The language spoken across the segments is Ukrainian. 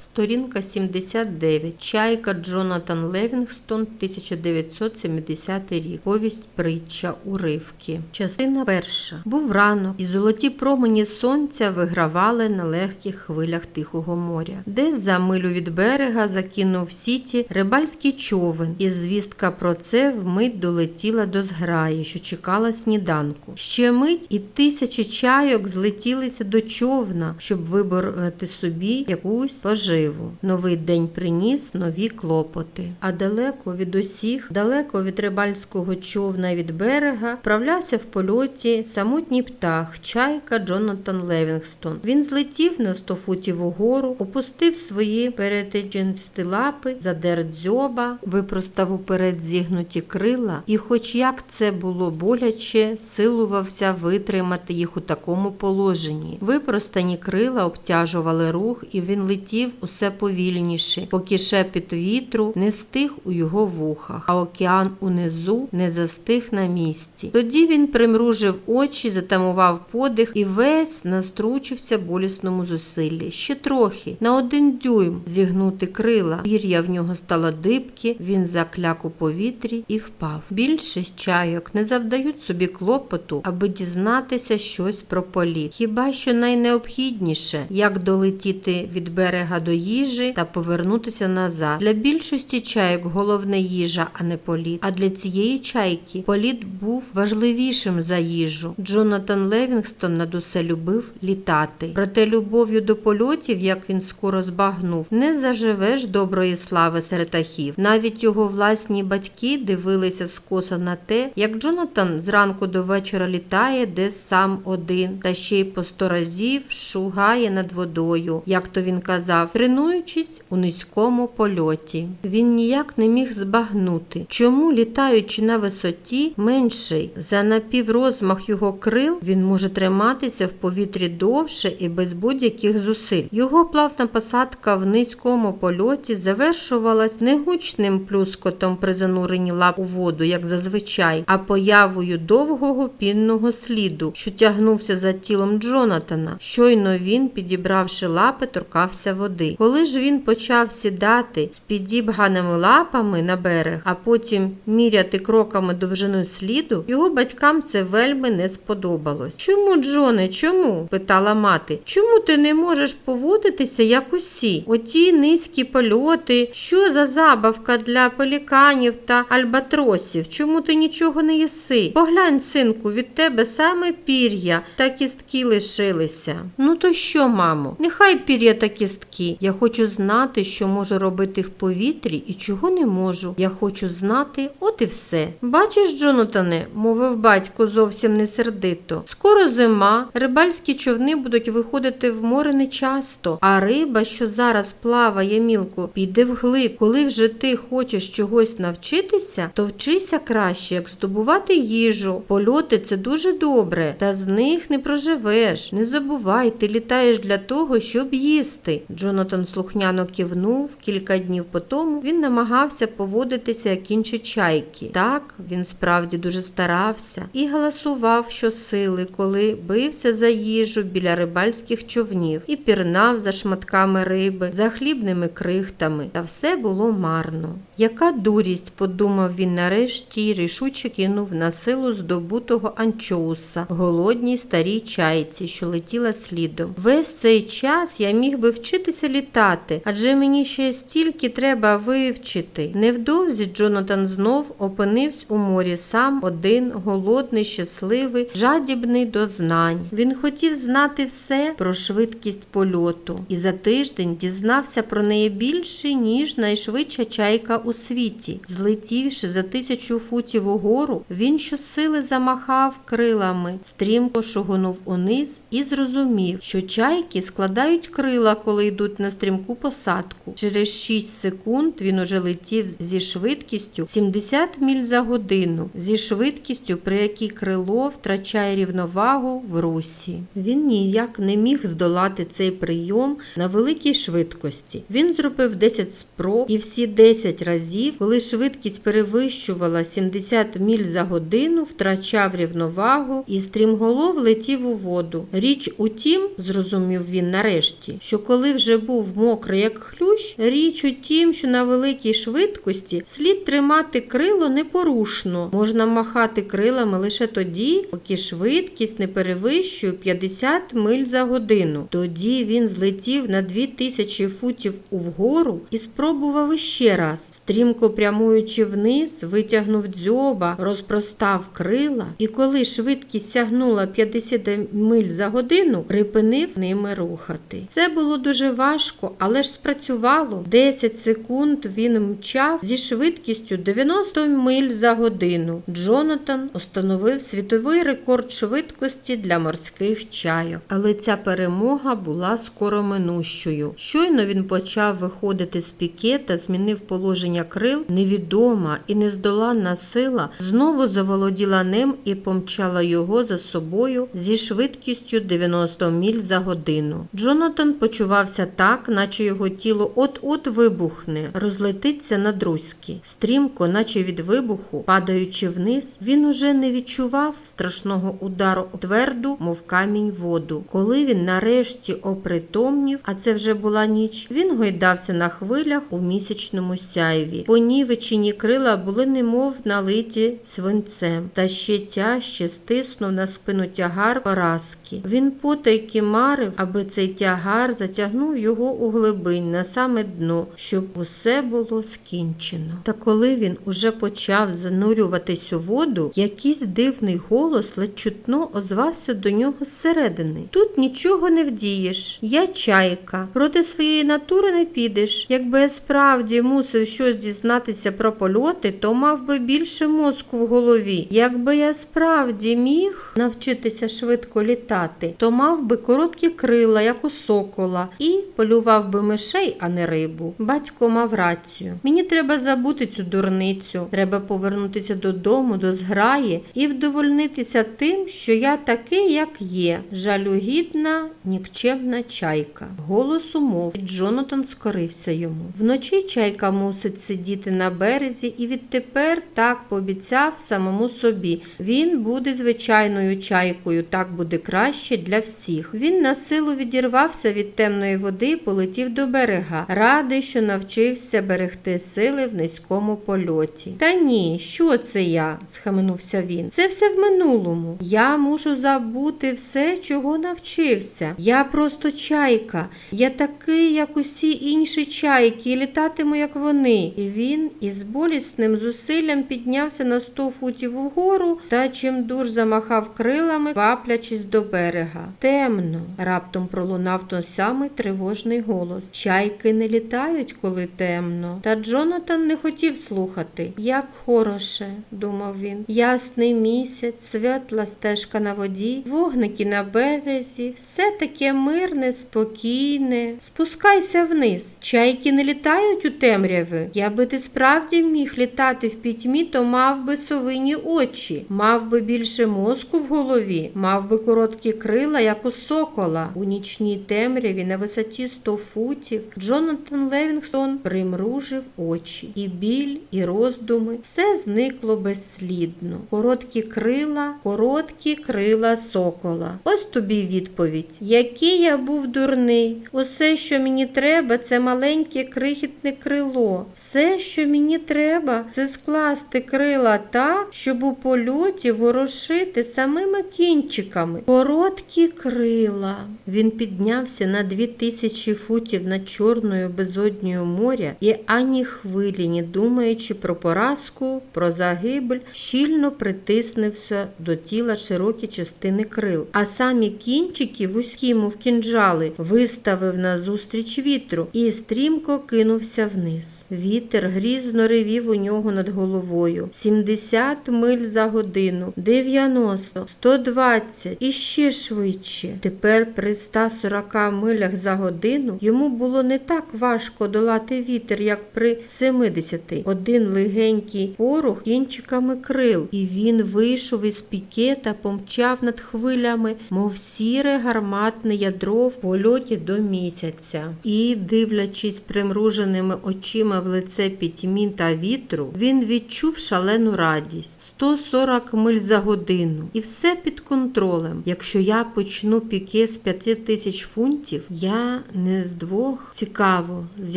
Сторінка 79. Чайка Джонатан Левінгстон, 1970 рік. Повість притча уривки. Частина перша. Був ранок, і золоті промені сонця вигравали на легких хвилях Тихого моря. Десь за милю від берега закинув сіті рибальський човен, і звістка про це вмить долетіла до зграї, що чекала сніданку. Ще мить і тисячі чайок злетілися до човна, щоб вибороти собі якусь поживу. Новий день приніс нові клопоти. А далеко від усіх, далеко від рибальського човна від берега, вправлявся в польоті самотній птах, чайка Джонатан Левінгстон. Він злетів на сто футів угору, опустив свої перетичинсті лапи, задер дзьоба, випростав уперед зігнуті крила, і, хоч як це було боляче, силувався витримати їх у такому положенні. Випростані крила обтяжували рух, і він летів усе повільніше, поки шепіт вітру не стих у його вухах, а океан унизу не застиг на місці. Тоді він примружив очі, затамував подих і весь настручився болісному зусиллі. Ще трохи, на один дюйм зігнути крила. Пір'я в нього стало дибки, він закляк у повітрі і впав. Більшість чайок не завдають собі клопоту, аби дізнатися щось про політ. Хіба що найнеобхідніше, як долетіти від берега до їжі та повернутися назад. Для більшості чайок головне їжа, а не політ. А для цієї чайки політ був важливішим за їжу. Джонатан Левінгстон над усе любив літати. Проте любов'ю до польотів, як він скоро збагнув, не заживеш доброї слави серед птахів. Навіть його власні батьки дивилися скоса на те, як Джонатан зранку до вечора літає десь сам один, та ще й по сто разів шугає над водою, як то він казав, тренуючись у низькому польоті. Він ніяк не міг збагнути, чому, літаючи на висоті, менший за напіврозмах його крил, він може триматися в повітрі довше і без будь-яких зусиль. Його плавна посадка в низькому польоті завершувалась не гучним плюскотом при зануренні лап у воду, як зазвичай, а появою довгого пінного сліду, що тягнувся за тілом Джонатана. Щойно він, підібравши лапи, торкався води. Коли ж він почав сідати з підібганими лапами на берег, а потім міряти кроками довжину сліду, його батькам це вельми не сподобалось. Чому, Джоне, чому? питала мати. Чому ти не можеш поводитися як усі? Оті низькі польоти, що за забавка для пеліканів та альбатросів? Чому ти нічого не їси? Поглянь, синку, від тебе саме пір'я та кістки лишилися. Ну то що, мамо? Нехай пір'я та кістки. Я хочу знати, що можу робити в повітрі і чого не можу. Я хочу знати, от і все. Бачиш, Джонатане, мовив батько зовсім не сердито. Скоро зима, рибальські човни будуть виходити в море нечасто, а риба, що зараз плаває мілко, піде вглиб. Коли вже ти хочеш чогось навчитися, то вчися краще, як здобувати їжу. Польоти це дуже добре, та з них не проживеш. Не забувай, ти літаєш для того, щоб їсти. Джонатан слухняно кивнув. Кілька днів по тому він намагався поводитися як інші чайки. Так, він справді дуже старався і галасував щосили, коли бився за їжу біля рибальських човнів і пірнав за шматками риби, за хлібними крихтами. Та все було марно. Яка дурість, подумав він нарешті і рішуче кинув на силу здобутого анчоуса, голодній старій чайці, що летіла слідом. Весь цей час я міг би вчитися літати, адже мені ще стільки треба вивчити. Невдовзі Джонатан знов опинився у морі сам один, голодний, щасливий, жадібний до знань. Він хотів знати все про швидкість польоту, і за тиждень дізнався про неї більше, ніж найшвидша чайка у світі. Злетівши за тисячу футів угору, він щосили замахав крилами, стрімко шугонув униз і зрозумів, що чайки складають крила, коли йдуть на стрімку посадку. Через 6 секунд він уже летів зі швидкістю 70 міль за годину, зі швидкістю, при якій крило втрачає рівновагу в русі. Він ніяк не міг здолати цей прийом на великій швидкості. Він зробив 10 спроб і всі 10 разів, коли швидкість перевищувала 70 міль за годину, втрачав рівновагу і стрімголов летів у воду. Річ у тім, зрозумів він нарешті, що коли вже був мокрий, як хлющ, річ у тім, що на великій швидкості слід тримати крило непорушно. Можна махати крилами лише тоді, поки швидкість не перевищує 50 миль за годину. Тоді він злетів на 2000 футів угору і спробував іще раз. Стрімко прямуючи вниз, витягнув дзьоба, розпростав крила, і коли швидкість сягнула 50 миль за годину, припинив ними рухати. Це було дуже важко, але ж спрацювало. 10 секунд він мчав зі швидкістю 90 миль за годину. Джонатан установив світовий рекорд швидкості для морських чайок. Але ця перемога була скороминущою. Щойно він почав виходити з піке та змінив положення крил. Невідома і нездоланна сила знову заволоділа ним і помчала його за собою зі швидкістю 90 міль за годину. Джонатан почувався так, наче його тіло от-от вибухне, розлетиться на друзки. Стрімко, наче від вибуху, падаючи вниз, він уже не відчував страшного удару тверду, мов камінь воду. Коли він нарешті опритомнів, а це вже була ніч, він гойдався на хвилях у місячному сяйві. Понівечені крила були немов налиті свинцем, та ще тяжче стиснув на спину тягар поразки. Він потайки марив, аби цей тягар затягнув його у глибинь на саме дно, щоб усе було скінчено. Та коли він уже почав занурюватись у воду, якийсь дивний голос ледь чутно озвався до нього зсередини. Тут нічого не вдієш. Я чайка. Проти своєї натури не підеш. Якби я справді мусив щось дізнатися про польоти, то мав би більше мозку в голові. Якби я справді міг навчитися швидко літати, то мав би короткі крила, як у сокола, і полював би мишей, а не рибу. Батько мав рацію. Мені треба забути цю дурницю. Треба повернутися додому, до зграї і вдовольнитися тим, що я такий, як є. Жалюгідна, нікчемна чайка. Голос умовить, Джонатан скорився йому. Вночі чайка мусить сидіти на березі і відтепер так пообіцяв самому собі. Він буде звичайною чайкою, так буде краще для всіх. Він на силу відірвався від темної води і полетів до берега, радий, що навчився берегти сили в низькому польоті. Та ні, що це я? схаменувся він. Це все в минулому. Я мушу забути все, чого навчився. Я просто чайка. Я такий, як усі інші чайки, і літатиму, як вони. І він із болісним зусиллям піднявся на сто футів угору та чимдуж замахав крилами, ваплячись до берега. Темно. раптом пролунав той самий тривожний голос. Чайки не літають, коли темно. Та Джонатан не хотів слухати. Як хороше, думав він. Ясний місяць, світла стежка на воді, вогники на березі, все таке мирне, спокійне. Спускайся вниз. Чайки не літають у темряви. Якби ти справді міг літати в пітьмі, то мав би совині очі, мав би більше мозку в голові, мав би короткі крила, як у сокола. У нічній темряві на висоті 100 футів Джонатан Левінгстон примружив очі. І біль, і роздуми все зникло безслідно. Короткі крила, короткі крила сокола. Ось тобі відповідь. Який я був дурний. Усе, що мені треба, це маленьке крихітне крило. Все, що мені треба, це скласти крила так, щоб у польоті ворушити самими кінчиками. Короткі крила. Він піднявся на дві тисячі футів над чорною безодньою моря і ані хвилі, не думаючи про поразку, про загибель, щільно притиснувся до тіла широкі частини крил, а самі кінчики, вузькі, мов кінжали, виставив назустріч вітру і стрімко кинувся вниз. Вітер грізно ревів у нього над головою. 70 миль за годину, 90, 120 і ще швидше. Тепер при 140 милях за годину йому було не так важко долати вітер, як при 70. Один легенький порух кінчиками крил, і він вийшов із піке та помчав над хвилями, мов сіре гарматне ядро в польоті до місяця. І, дивлячись примруженими очима в лице пітьмі та вітру, він відчув шалену радість 140 миль за годину, і все під контролем. Якщо я почну піке з 5 тисяч фунтів, я Не з двох. Цікаво, з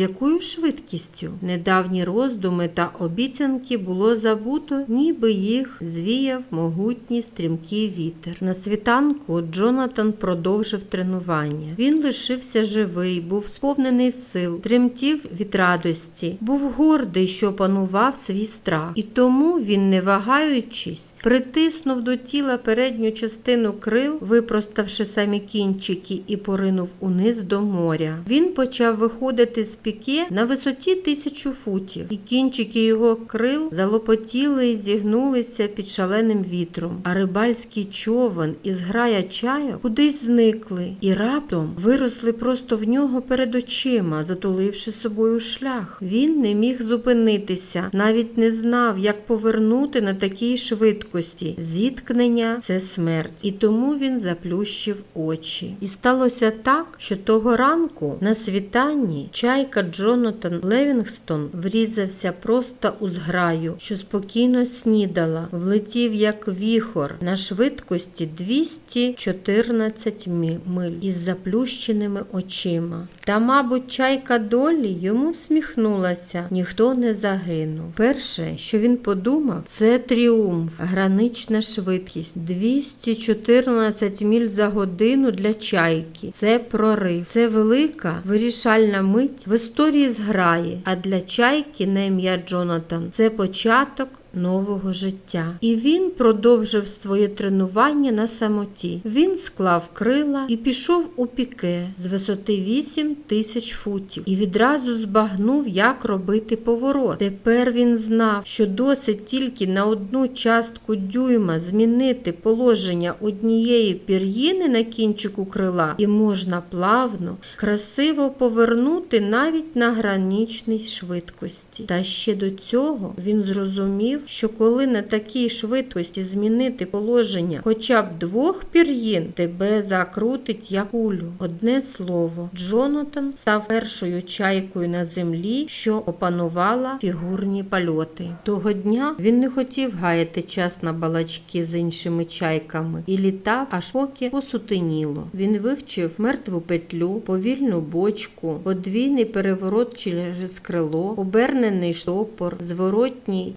якою швидкістю? Недавні роздуми та обіцянки було забуто, ніби їх звіяв могутній стрімкий вітер. На світанку Джонатан продовжив тренування. Він лишився живий, був сповнений сил, тремтів від радості, був гордий, що опанував свій страх, і тому він, не вагаючись, притиснув до тіла передню частину крил, випроставши самі кінчики, і поринув униз до моря. Він почав виходити з піке на висоті тисячу футів, і кінчики його крил залопотіли і зігнулися під шаленим вітром. А рибальський човен і зграя чайок кудись зникли і раптом виросли просто в нього перед очима, затуливши собою шлях. Він не міг зупинитися, навіть не знав, як повернути на такій швидкості. Зіткнення це смерть, і тому він заплющив очі. І сталося так, що того ранку на світанні чайка Джонатан Левінгстон врізався просто у зграю, що спокійно снідала, влетів як віхор на швидкості 214 миль із заплющеними очима. Та, мабуть, чайка долі йому всміхнулася, ніхто не загинув. Перше, що він подумав, це тріумф, гранична швидкість 214 міль за годину для чайки. Це прорив, це велика вирішальна мить в історії зграї. А для чайки на ім'я Джонатан це початок. Нового життя, і він продовжив своє тренування на самоті. Він склав крила і пішов у піке з висоти 8 тисяч футів і відразу збагнув, як робити поворот. Тепер він знав, що досить тільки на одну частку дюйма змінити положення однієї пір'їни на кінчику крила, і можна плавно, красиво повернути навіть на граничній швидкості. Та ще до цього він зрозумів, що коли на такій швидкості змінити положення хоча б двох пір'їн, тебе закрутить як кулю. Одне слово, Джонатан став першою чайкою на землі, що опанувала фігурні польоти. Того дня він не хотів гаяти час на балачки з іншими чайками і літав, аж поки посутеніло. Він вивчив мертву петлю, повільну бочку, подвійний переворот через крило, обернений штопор, зворотній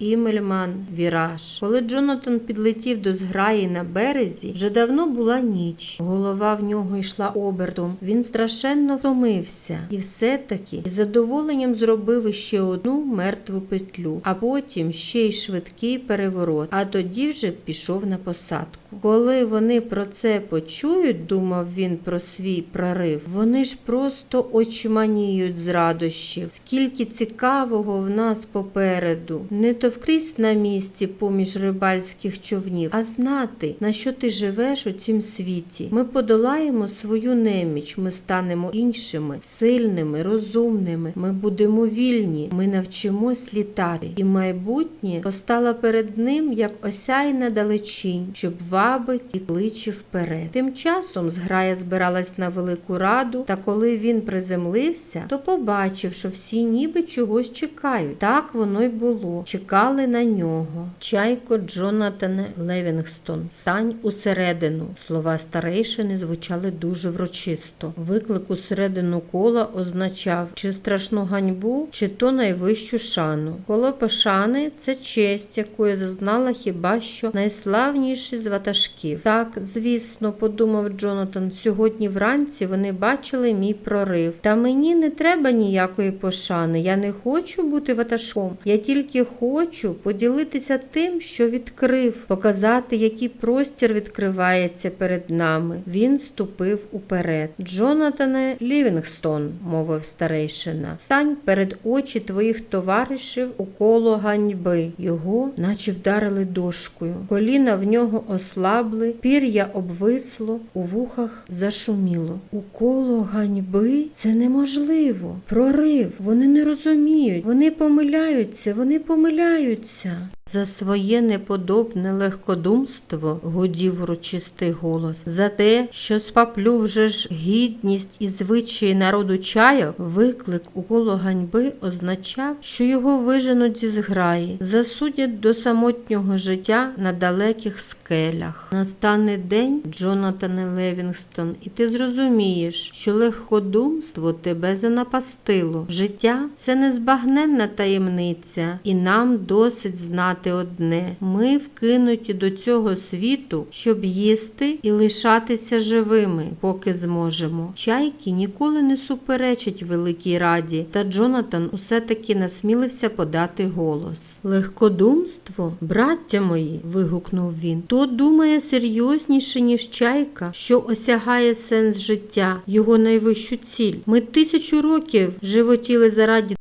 імельман, віраж. Коли Джонатан підлетів до зграї на березі, вже давно була ніч. Голова в нього йшла обертом. Він страшенно втомився і все-таки із задоволенням зробив іще одну мертву петлю, а потім ще й швидкий переворот. А тоді вже пішов на посадку. Коли вони про це почують, думав він про свій прорив, вони ж просто очманіють з радощів. Скільки цікавого в нас попереду. Не товктись на місці поміж рибальських човнів, а знати, на що ти живеш у цім світі. Ми подолаємо свою неміч, ми станемо іншими, сильними, розумними. Ми будемо вільні, ми навчимось літати. І майбутнє постало перед ним як осяйна далечінь, щоб вабить і кличе вперед. Тим часом зграя збиралась на велику раду, та коли він приземлився, то побачив, що всі ніби чогось чекають. Так воно й було. Чекали на нього. Чайко Джонатане Левінгстон. Сань усередину. Слова старейшини звучали дуже врочисто. Виклик усередину кола означав чи страшну ганьбу, чи то найвищу шану. Коло пошани це честь, якої зазнала хіба що найславніші з ватажків. Так, звісно, подумав Джонатан, сьогодні вранці вони бачили мій прорив. Та мені не треба ніякої пошани. Я не хочу бути ватажком. Я тільки хочу поділитися тим, що відкрив, показати, який простір відкривається перед нами. Він ступив уперед. Джонатане Лівінгстон, мовив старейшина, стань перед очі твоїх товаришів у коло ганьби. Його, наче вдарили дошкою. Коліна в нього ослабли, пір'я обвисло, у вухах зашуміло. У коло ганьби це неможливо. Прорив. Вони не розуміють. Вони помиляються, вони помиляються. За своє неподобне легкодумство гудів урочистий голос. За те, що спаплювже ж гідність і звичаї народу чайок, виклик у коло ганьби означав, що його виженуть зі зграї, засудять до самотнього життя на далеких скелях. Настане день, Джонатане Левінгстон, і ти зрозумієш, що легкодумство тебе занапастило. Життя це незбагненна таємниця, і нам досить знати одне: ми вкинуті до цього світу, щоб їсти і лишатися живими, поки зможемо. Чайки ніколи не суперечать великій раді, та Джонатан усе таки насмілився подати голос. Легкодумство, браття мої, вигукнув він, то думає серйозніше, ніж чайка, що осягає сенс життя, його найвищу ціль. Ми тисячу років животіли заради